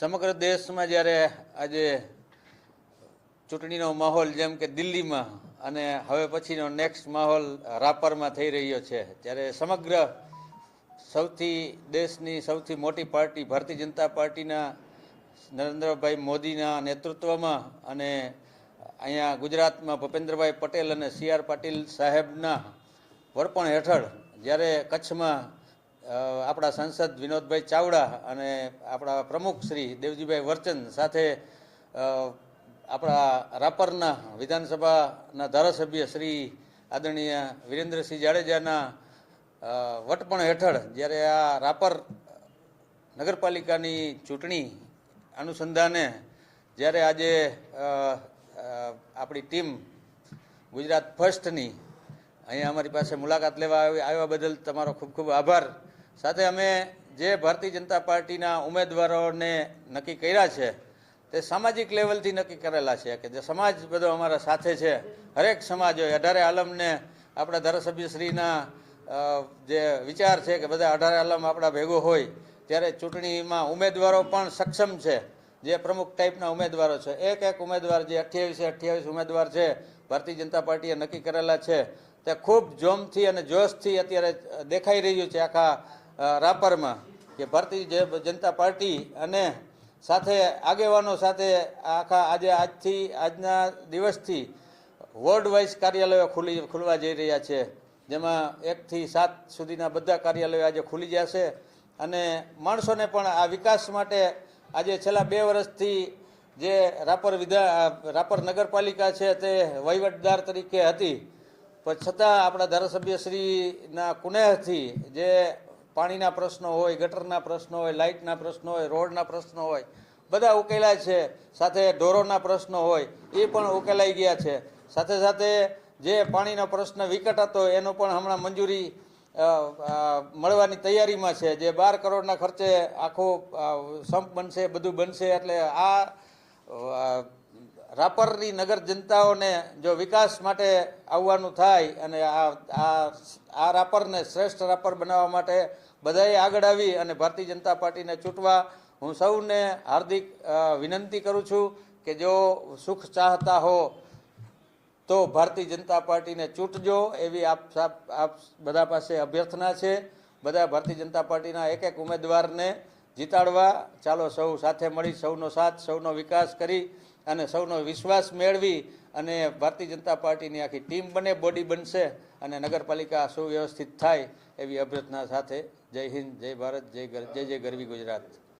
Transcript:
સમગ્ર દેશમાં જ્યારે આજે ચૂંટણીનો માહોલ જેમ કે દિલ્હીમાં અને હવે પછીનો નેક્સ્ટ માહોલ રાપરમાં થઈ રહ્યો છે, ત્યારે સમગ્ર સૌથી દેશની સૌથી મોટી પાર્ટી ભારતીય જનતા પાર્ટીના નરેન્દ્રભાઈ મોદીના નેતૃત્વમાં અને અહીંયા ગુજરાતમાં ભૂપેન્દ્રભાઈ પટેલ અને સી આર પાટીલ સાહેબના વડપણ હેઠળ જ્યારે કચ્છમાં આપણા સાંસદ વિનોદભાઈ ચાવડા અને આપણા પ્રમુખ શ્રી દેવજીભાઈ વર્ચન સાથે આપણા રાપરના વિધાનસભાના ધારાસભ્ય શ્રી આદરણીય વિરેન્દ્રસિંહ જાડેજાના વટપણ હેઠળ જ્યારે આ રાપર નગરપાલિકાની ચૂંટણી અનુસંધાને જ્યારે આજે આપણી ટીમ ગુજરાત ફર્સ્ટની, અહીંયા અમારી પાસે મુલાકાત લેવા આવી- આવ્યા બદલ તમારો ખૂબ ખૂબ આભાર. સાથે અમે જે ભારતીય જનતા પાર્ટીના ઉમેદવારોને નક્કી કર્યા છે, તે સામાજિક લેવલથી નક્કી કરેલા છે કે જે સમાજ બધો અમારા સાથે છે, હરેક સમાજ હોય, અઢારે આલમને આપણા ધારાસભ્યશ્રીના જે વિચાર છે કે બધા અઢારે આલમ આપણા ભેગો હોય, ત્યારે ચૂંટણીમાં ઉમેદવારો પણ સક્ષમ છે, જે પ્રમુખ ટાઈપના ઉમેદવારો છે. એક એક ઉમેદવાર જે અઠ્યાવીસે અઠ્યાવીસ ઉમેદવાર છે, ભારતીય જનતા પાર્ટીએ નક્કી કરેલા છે, તે ખૂબ જોમથી અને જોશથી અત્યારે દેખાઈ રહ્યું છે. આખા રાપરમાં કે ભારતીય જનતા પાર્ટી અને સાથે આગેવાનો સાથે આખા આજે આજથી, આજના દિવસથી વોર્ડ વાઇઝ કાર્યાલયો ખુલી, ખુલવા જઈ રહ્યા છે. જેમાં એકથી સાત સુધીના બધા કાર્યાલયો આજે ખુલી જશે અને માણસોને પણ આ વિકાસ માટે આજે છેલ્લા બે વર્ષથી જે રાપર વિધા, રાપર નગરપાલિકા છે તે વહીવટદાર તરીકે હતી. પણ છતાં આપણા ધારાસભ્યશ્રીના કુનેહથી જે પાણીના પ્રશ્નો હોય, ગટરના પ્રશ્નો હોય, લાઇટના પ્રશ્નો હોય, રોડના પ્રશ્નો હોય, બધા ઉકેલાય છે. સાથે ઢોરોના પ્રશ્નો હોય, એ પણ ઉકેલાઈ ગયા છે. સાથે સાથે જે પાણીનો પ્રશ્ન વિકટ હતો, એનો પણ હમણાં મંજૂરી મળવાની તૈયારીમાં છે. જે બાર કરોડના ખર્ચે આખો સંપ બનશે, બધું બનશે, એટલે આ રાપરની નગર જનતાઓને જો વિકાસ માટે આવવાનું થાય અને આ આ રાપરને શ્રેષ્ઠ રાપર બનાવવા માટે બધાએ આગળ આવી અને ભારતીય જનતા પાર્ટીને ચૂંટવા, હું સૌને હાર્દિક વિનંતી કરું છું કે જો સુખ ચાહતા હો, તો ભારતીય જનતા પાર્ટીને ચૂંટજો. એવી આપ આપ બધા પાસે અભ્યર્થના છે. બધા ભારતીય જનતા પાર્ટીના એક એક ઉમેદવારને જીતાડવા. ચાલો સૌ સાથે મળી, સૌનો સાથ, સૌનો વિકાસ કરી અને સૌનો વિશ્વાસ મેળવી અને ભારતીય જનતા પાર્ટીની આખી ટીમ બને બોડી બનશે અને નગરપાલિકા સુવ્યવસ્થિત થાય એવી અભ્યર્થના સાથે જય હિન્દ, જય ભારત, જય જય જય ગરવી ગુજરાત.